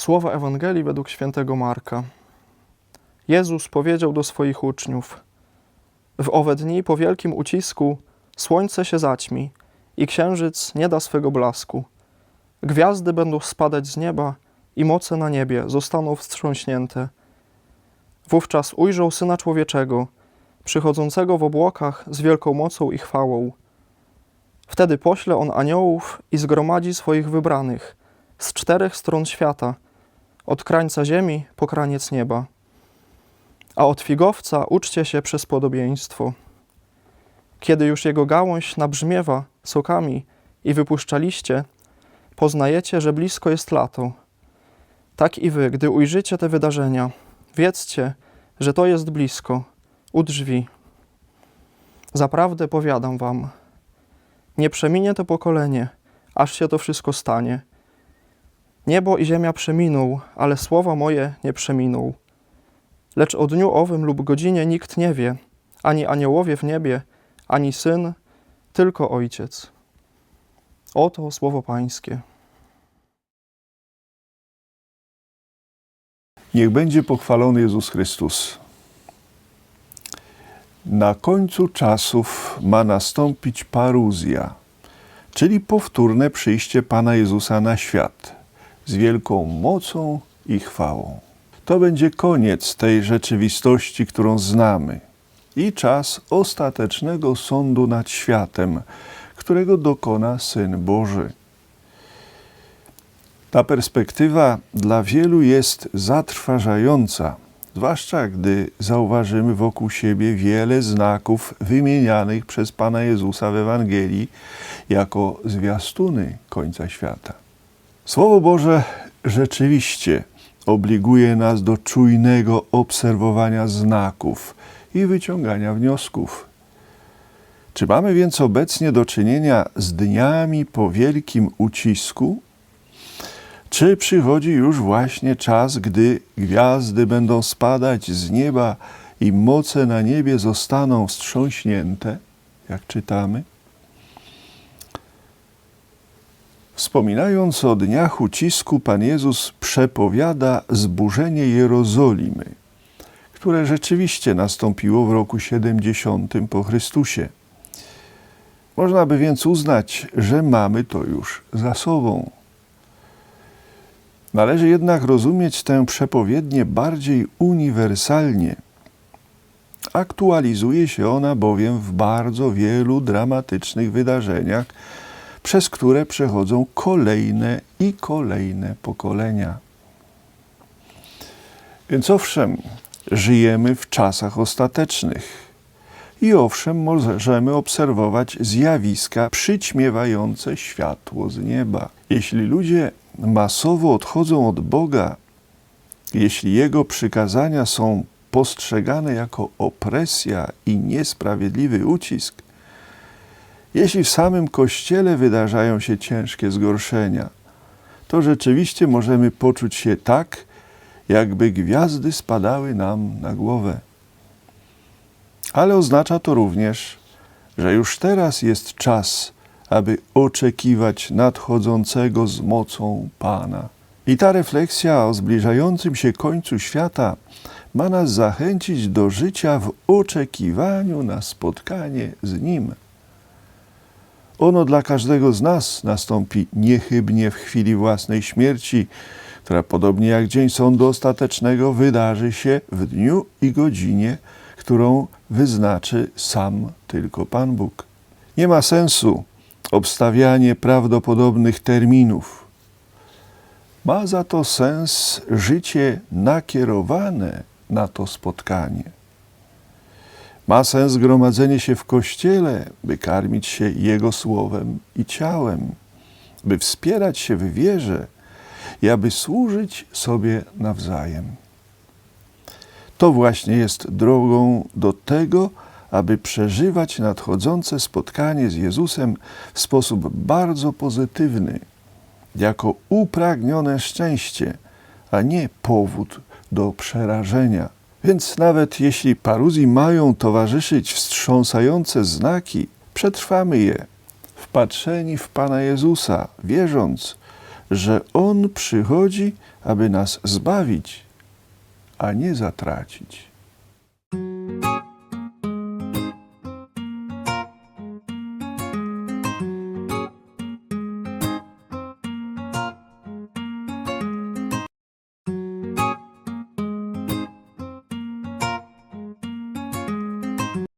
Słowa Ewangelii według świętego Marka. Jezus powiedział do swoich uczniów: W owe dni po wielkim ucisku słońce się zaćmi i księżyc nie da swego blasku. Gwiazdy będą spadać z nieba i moce na niebie zostaną wstrząśnięte. Wówczas ujrzą Syna Człowieczego, przychodzącego w obłokach z wielką mocą i chwałą. Wtedy pośle on aniołów i zgromadzi swoich wybranych z czterech stron świata, od krańca ziemi po kraniec nieba. A od figowca uczcie się przez podobieństwo. Kiedy już jego gałąź nabrzmiewa sokami i wypuszcza liście, poznajecie, że blisko jest lato. Tak i wy, gdy ujrzycie te wydarzenia, wiedzcie, że to jest blisko, u drzwi. Zaprawdę powiadam wam, nie przeminie to pokolenie, aż się to wszystko stanie. Niebo i ziemia przeminął, ale słowa moje nie przeminął. Lecz o dniu owym lub godzinie nikt nie wie, ani aniołowie w niebie, ani syn, tylko ojciec. Oto słowo Pańskie. Niech będzie pochwalony Jezus Chrystus. Na końcu czasów ma nastąpić paruzja, czyli powtórne przyjście Pana Jezusa na świat z wielką mocą i chwałą. To będzie koniec tej rzeczywistości, którą znamy i czas ostatecznego sądu nad światem, którego dokona Syn Boży. Ta perspektywa dla wielu jest zatrważająca, zwłaszcza gdy zauważymy wokół siebie wiele znaków wymienianych przez Pana Jezusa w Ewangelii jako zwiastuny końca świata. Słowo Boże rzeczywiście obliguje nas do czujnego obserwowania znaków i wyciągania wniosków. Czy mamy więc obecnie do czynienia z dniami po wielkim ucisku? Czy przychodzi już właśnie czas, gdy gwiazdy będą spadać z nieba i moce na niebie zostaną wstrząśnięte, jak czytamy? Wspominając o dniach ucisku, Pan Jezus przepowiada zburzenie Jerozolimy, które rzeczywiście nastąpiło w roku 70 po Chrystusie. Można by więc uznać, że mamy to już za sobą. Należy jednak rozumieć tę przepowiednię bardziej uniwersalnie. Aktualizuje się ona bowiem w bardzo wielu dramatycznych wydarzeniach, przez które przechodzą kolejne i kolejne pokolenia. Więc owszem, żyjemy w czasach ostatecznych. I owszem, możemy obserwować zjawiska przyćmiewające światło z nieba. Jeśli ludzie masowo odchodzą od Boga, jeśli Jego przykazania są postrzegane jako opresja i niesprawiedliwy ucisk, jeśli w samym Kościele wydarzają się ciężkie zgorszenia, to rzeczywiście możemy poczuć się tak, jakby gwiazdy spadały nam na głowę. Ale oznacza to również, że już teraz jest czas, aby oczekiwać nadchodzącego z mocą Pana. I ta refleksja o zbliżającym się końcu świata ma nas zachęcić do życia w oczekiwaniu na spotkanie z Nim. Ono dla każdego z nas nastąpi niechybnie w chwili własnej śmierci, która podobnie jak dzień sądu ostatecznego wydarzy się w dniu i godzinie, którą wyznaczy sam tylko Pan Bóg. Nie ma sensu obstawianie prawdopodobnych terminów. Ma za to sens życie nakierowane na to spotkanie. Ma sens gromadzenie się w kościele, by karmić się Jego słowem i ciałem, by wspierać się w wierze i aby służyć sobie nawzajem. To właśnie jest drogą do tego, aby przeżywać nadchodzące spotkanie z Jezusem w sposób bardzo pozytywny, jako upragnione szczęście, a nie powód do przerażenia. Więc nawet jeśli paruzji mają towarzyszyć wstrząsające znaki, przetrwamy je, wpatrzeni w Pana Jezusa, wierząc, że On przychodzi, aby nas zbawić, a nie zatracić.